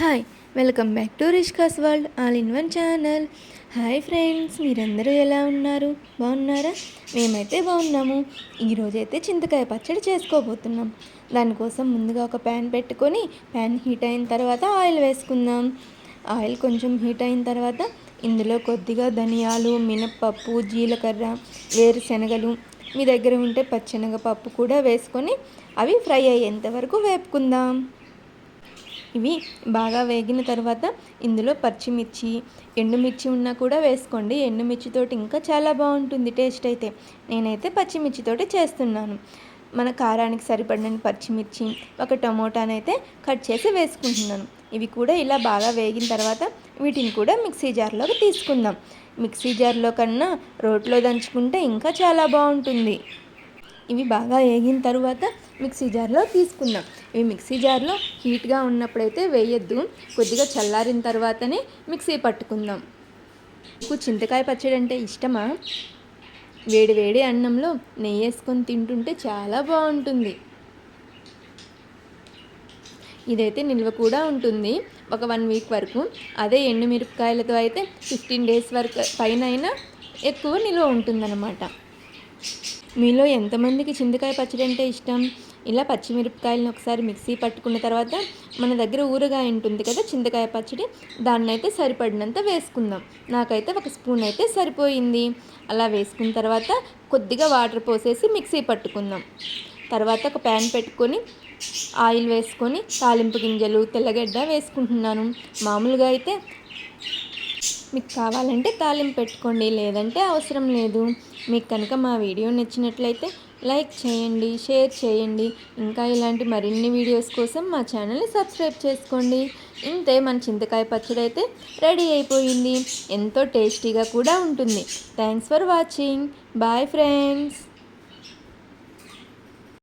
Hi welcome back to Rishka's world all in one channel hi friends మీరందరూ ఎలా ఉన్నారు? బాగున్నారా? మేమైతే బాగున్నాము. ఈరోజైతే చింతకాయ పచ్చడి చేసుకోబోతున్నాం. దానికోసం ముందుగా ఒక ప్యాన్ పెట్టుకొని ప్యాన్ హీట్ అయిన తర్వాత ఆయిల్ వేసుకుందాం. ఆయిల్ కొంచెం హీట్ అయిన తర్వాత ఇందులో కొద్దిగా ధనియాలు మినప్పప్పు జీలకర్ర వేరుశనగలు మీ దగ్గర ఉంటే పచ్చెనగపప్పు కూడా వేసుకొని అవి ఫ్రై అయ్యేంత వరకు వేపుకుందాం. ఇవి బాగా వేగిన తర్వాత ఇందులో పచ్చిమిర్చి ఎండుమిర్చి ఉన్నా కూడా వేసుకోండి. ఎండుమిర్చితోటి ఇంకా చాలా బాగుంటుంది టేస్ట్ అయితే. నేనైతే పచ్చిమిర్చితోటి చేస్తున్నాను. మన కారానికి సరిపడిన పచ్చిమిర్చి ఒక టమోటానైతే కట్ చేసి వేసుకుంటున్నాను. ఇవి కూడా ఇలా బాగా వేగిన తర్వాత వీటిని కూడా మిక్సీ జార్లోకి తీసుకుందాం. మిక్సీ జార్లో కన్నా రోట్లో దంచుకుంటే ఇంకా చాలా బాగుంటుంది. ఇవి బాగా వేగిన తర్వాత మిక్సీ జార్లో తీసుకుందాం. ఈ మిక్సీ జార్లో హీట్గా ఉన్నప్పుడైతే వేయద్దు. కొద్దిగా చల్లారిన తర్వాతనే మిక్సీ పట్టుకుందాం. మీకు చింతకాయ పచ్చడి అంటే ఇష్టమా? వేడి వేడి అన్నంలో నెయ్యి వేసుకొని తింటుంటే చాలా బాగుంటుంది. ఇదైతే నిల్వ కూడా ఉంటుంది. ఒక వన్ వీక్ వరకు. అదే ఎండుమిరపకాయలతో అయితే ఫిఫ్టీన్ డేస్ వరకు పైన అయినా ఎక్కువ నిల్వ ఉంటుందన్నమాట. మీలో ఎంతమందికి చింతకాయ పచ్చడి అంటే ఇష్టం? ఇలా పచ్చిమిరపకాయలను ఒకసారి మిక్సీ పట్టుకున్న తర్వాత మన దగ్గర ఊరగాయ ఉంటుంది కదా చింతకాయ పచ్చడి దాన్ని అయితే సరిపడినంత వేసుకుందాం. నాకైతే ఒక స్పూన్ అయితే సరిపోయింది. అలా వేసుకున్న తర్వాత కొద్దిగా వాటర్ పోసేసి మిక్సీ పట్టుకుందాం. తర్వాత ఒక ప్యాన్ పెట్టుకొని ఆయిల్ వేసుకొని తాలింపు గింజలు తెల్లగడ్డ వేసుకుంటున్నాను. మామూలుగా అయితే మీకు కావాలంటే తాలింపు పెట్టుకోండి లేదంటే అవసరం లేదు. మీకు కనుక మా వీడియో నచ్చినట్లయితే లైక్ చేయండి షేర్ చేయండి. ఇంకా ఇలాంటి మరిన్ని వీడియోస్ కోసం మా ఛానల్ని సబ్స్క్రైబ్ చేసుకోండి. ఇంతే మన చింతకాయ పచ్చడి అయితే రెడీ అయిపోయింది. ఎంతో టేస్టీగా కూడా ఉంటుంది. Thanks for watching bye friends